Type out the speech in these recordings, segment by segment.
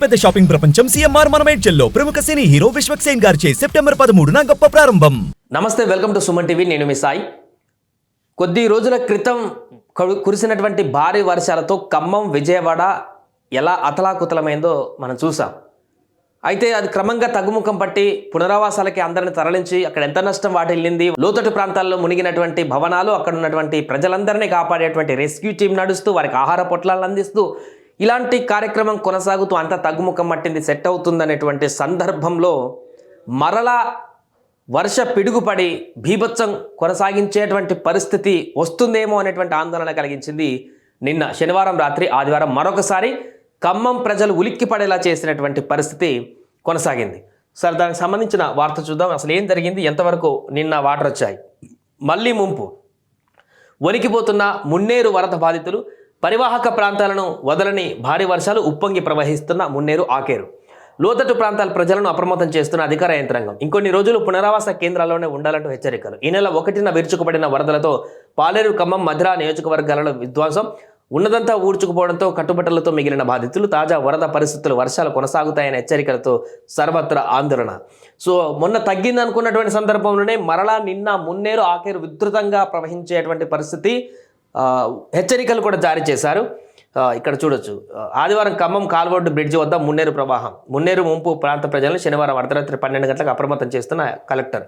పెద్ద షాపింగ్ ప్రపంచం సిఎంఆర్ మనమేడ్చల్లో ప్రముఖ సినీ హీరో విశ్వక్ సేన్ గారిచే సెప్టెంబర్ పదమూడున గొప్ప ప్రారంభం. నమస్తే వెల్కమ్ టు సుమన్ టీవీ. నేను మీ సాయి. కొద్ది రోజుల క్రితం కురిసినటువంటి భారీ వర్షాలతో ఖమ్మం విజయవాడ ఎలా అతలాకుతలమైందో మనం చూసాం. అయితే అది క్రమంగా తగ్గుముఖం పట్టి పునరావాసాలకి అందరిని తరలించి అక్కడ ఎంత నష్టం వాటిల్లింది లోతట్టు ప్రాంతాల్లో మునిగినటువంటి భవనాలు అక్కడ ఉన్నటువంటి ప్రజలందరినీ కాపాడేటువంటి రెస్క్యూ టీం నడుస్తూ వారికి ఆహార పొట్లాలను అందిస్తూ ఇలాంటి కార్యక్రమం కొనసాగుతూ అంత తగ్గుముఖం పట్టింది సెట్ అవుతుందనేటువంటి సందర్భంలో మరలా వర్ష పిడుగుపడి భీభత్సం కొనసాగించేటువంటి పరిస్థితి వస్తుందేమో అనేటువంటి ఆందోళన కలిగించింది నిన్న శనివారం రాత్రి ఆదివారం మరొకసారి ఖమ్మం ప్రజలు ఉలిక్కి పడేలా చేసినటువంటి పరిస్థితి కొనసాగింది. సరే దానికి సంబంధించిన వార్త చూద్దాం. అసలు ఏం జరిగింది? ఎంతవరకు నిన్న వాటర్ వచ్చాయి? మళ్ళీ ముంపు. వణికిపోతున్న మున్నేరు వరద బాధితులు పరివాహక ప్రాంతాలను వదలని భారీ వర్షాలు ఉప్పొంగి ప్రవహిస్తున్న మున్నేరు ఆకేరు. లోతట్టు ప్రాంతాల ప్రజలను అప్రమత్తం చేస్తున్న అధికార యంత్రాంగం. ఇంకొన్ని రోజులు పునరావాస కేంద్రాల్లోనే ఉండాలంటూ హెచ్చరికలు. ఈ నెల ఒకటిన విరుచుకుపడిన వరదలతో పాలేరు ఖమ్మం మధుర నియోజకవర్గాలలో విధ్వంసం ఉన్నదంతా ఊడ్చుకుపోవడంతో కట్టుబట్టలతో మిగిలిన బాధితులు తాజా వరద పరిస్థితులు వర్షాలు కొనసాగుతాయనే హెచ్చరికలతో సర్వత్రా ఆందోళన. సో మొన్న తగ్గిందనుకున్నటువంటి సందర్భంలోనే మరలా నిన్న మున్నేరు ఆఖేరు విస్తృతంగా ప్రవహించేటువంటి పరిస్థితి హెచ్చరికలు కూడా జారీ చేశారు. ఇక్కడ చూడొచ్చు. ఆదివారం ఖమ్మం కాల్వోడ్డు బ్రిడ్జి వద్ద మున్నేరు ప్రవాహం. మున్నేరు ముంపు ప్రాంత ప్రజలను శనివారం అర్ధరాత్రి పన్నెండు గంటలకు అప్రమత్తం చేస్తున్న కలెక్టర్.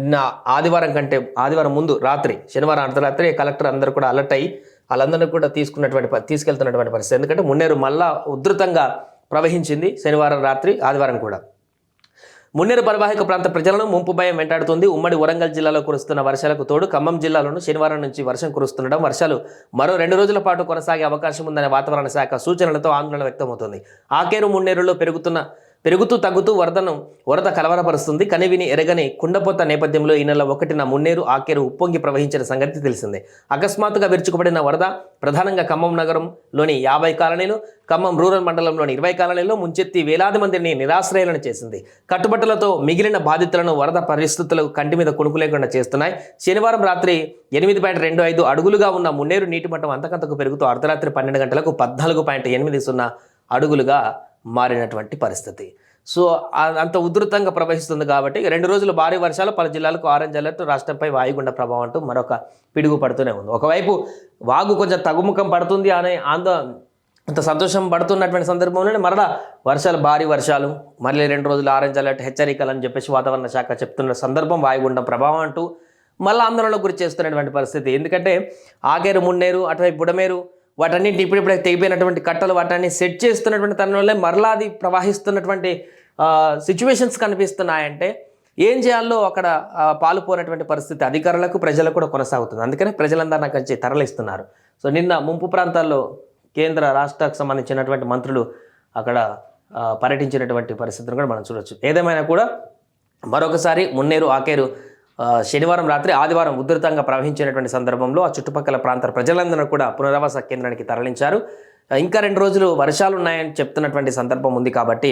నిన్న ఆదివారం కంటే ఆదివారం ముందు రాత్రి శనివారం అర్ధరాత్రి కలెక్టర్ అందరూ కూడా అలర్ట్ అయ్యి వాళ్ళందరినీ కూడా తీసుకున్నటువంటి తీసుకెళ్తున్నటువంటి పరిస్థితి. ఎందుకంటే మున్నేరు మళ్ళా ఉధృతంగా ప్రవహించింది శనివారం రాత్రి ఆదివారం కూడా. మున్నేరు పరివాహక ప్రాంత ప్రజలను ముంపు భయం వెంటాడుతుంది. ఉమ్మడి వరంగల్ జిల్లాలో కురుస్తున్న వర్షాలకు తోడు ఖమ్మం జిల్లాలోనూ శనివారం నుంచి వర్షం కురుస్తుండడం వర్షాలు మరో రెండు రోజుల పాటు కొనసాగే అవకాశం ఉందనే వాతావరణ శాఖ సూచనలతో ఆందోళన వ్యక్తమవుతుంది. ఆకేరు మున్నేరులో పెరుగుతున్న పెరుగుతూ తగ్గుతూ వరదను వరద కలవరపరుస్తుంది. కనివిని ఎరగని కుండపోత నేపథ్యంలో ఈ నెల ఒకటిన మున్నేరు ఆకేరు ఉప్పొంగి ప్రవహించిన సంగతి తెలిసిందే. అకస్మాత్తుగా విరుచుకుపడిన వరద ప్రధానంగా ఖమ్మం నగరంలోని యాభై కాలనీలు ఖమ్మం రూరల్ మండలంలోని ఇరవై కాలనీలో ముంచెత్తి వేలాది మందిని నిరాశ్రయాలను చేసింది. కట్టుబట్టలతో మిగిలిన బాధితులను వరద పరిస్థితులు కంటి మీద కొనుక్కు లేకుండా చేస్తున్నాయి. శనివారం రాత్రి ఎనిమిది పాయింట్ రెండు ఐదు అడుగులుగా ఉన్న మున్నేరు నీటి మట్టం అంతకంతకు పెరుగుతూ అర్ధరాత్రి పన్నెండు గంటలకు పద్నాలుగు పాయింట్ ఎనిమిది సున్నా అడుగులుగా మారినటువంటి పరిస్థితి. సో అంత ఉధృతంగా ప్రవహిస్తుంది కాబట్టి రెండు రోజులు భారీ వర్షాలు పలు జిల్లాలకు ఆరెంజ్ అలర్ట్ రాష్ట్రంపై వాయుగుండ ప్రభావం అంటూ మరొక పిడుగు పడుతూనే ఉంది. ఒకవైపు వాగు కొంచెం తగుముఖం పడుతుంది అనే ఆందో అంత సంతోషం పడుతున్నటువంటి సందర్భంలోనే మరలా వర్షాలు భారీ వర్షాలు మళ్ళీ రెండు రోజులు ఆరెంజ్ అలర్ట్ హెచ్చరికలు అని చెప్పేసి వాతావరణ శాఖ చెప్తున్న సందర్భం వాయుగుండం ప్రభావం అంటూ మళ్ళీ ఆందోళనకు గురి చేస్తున్నటువంటి పరిస్థితి. ఎందుకంటే ఆగేరు మున్నేరు అటువైపు బుడమేరు వాటన్నింటి ఇప్పుడిప్పుడే తెగిపోయినటువంటి కట్టలు వాటన్ని సెట్ చేస్తున్నటువంటి తరుణంలో మరలా అది ప్రవహిస్తున్నటువంటి సిచ్యువేషన్స్ కనిపిస్తున్నాయంటే ఏం చేయాలో అక్కడ ఆ, పాలుపోనటువంటి పరిస్థితి అధికారులకు ప్రజలకు కూడా కొనసాగుతుంది. అందుకనే ప్రజలందరూ అక్కడి తరలిస్తున్నారు. సో నిన్న ముంపు ప్రాంతాల్లో కేంద్ర రాష్ట్రకు సంబంధించినటువంటి మంత్రులు అక్కడ పర్యటించినటువంటి పరిస్థితిని కూడా మనం చూడవచ్చు ఏదేమైనా కూడా మరొకసారి మున్నేరు ఆకేరు శనివారం రాత్రి ఆదివారం ఉధృతంగా ప్రవహించినటువంటి సందర్భంలో ఆ చుట్టుపక్కల ప్రాంత ప్రజలందరూ కూడా పునరావాస కేంద్రానికి తరలించారు. ఇంకా రెండు రోజులు వర్షాలు ఉన్నాయని చెప్తున్నటువంటి సందర్భం ఉంది కాబట్టి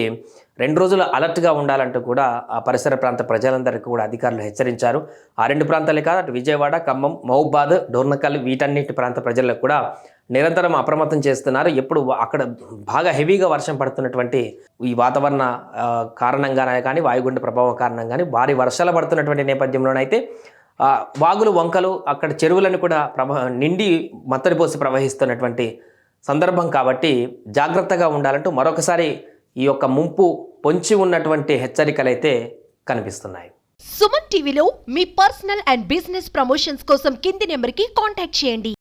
రెండు రోజులు అలర్ట్గా ఉండాలంటూ కూడా ఆ పరిసర ప్రాంత ప్రజలందరికీ కూడా అధికారులు హెచ్చరించారు. ఆ రెండు ప్రాంతాలే కాదు అటు విజయవాడ ఖమ్మం మహబాద్ డోర్నకల్ వీటన్నిటి ప్రాంత ప్రజలకు కూడా నిరంతరం అప్రమత్తం చేస్తున్నారు. ఎప్పుడు అక్కడ బాగా హెవీగా వర్షం పడుతున్నటువంటి ఈ వాతావరణ కారణంగానే కానీ వాయుగుండ ప్రభావం కారణంగానే భారీ వర్షాలు పడుతున్నటువంటి నేపథ్యంలోనైతే వాగులు వంకలు అక్కడ చెరువులను కూడా ప్రభ నిండి మత్తడిపోసి ప్రవహిస్తున్నటువంటి సందర్భం కాబట్టి జాగ్రత్తగా ఉండాలంటూ మరొకసారి ఈ యొక్క ముంపు పొంచి ఉన్నటువంటి హెచ్చరికలైతే కనిపిస్తున్నాయి. సుమన్ టీవీలో మీ పర్సనల్ అండ్ బిజినెస్ ప్రమోషన్స్ కోసం కింది నెంబర్కి కాంటాక్ట్ చేయండి.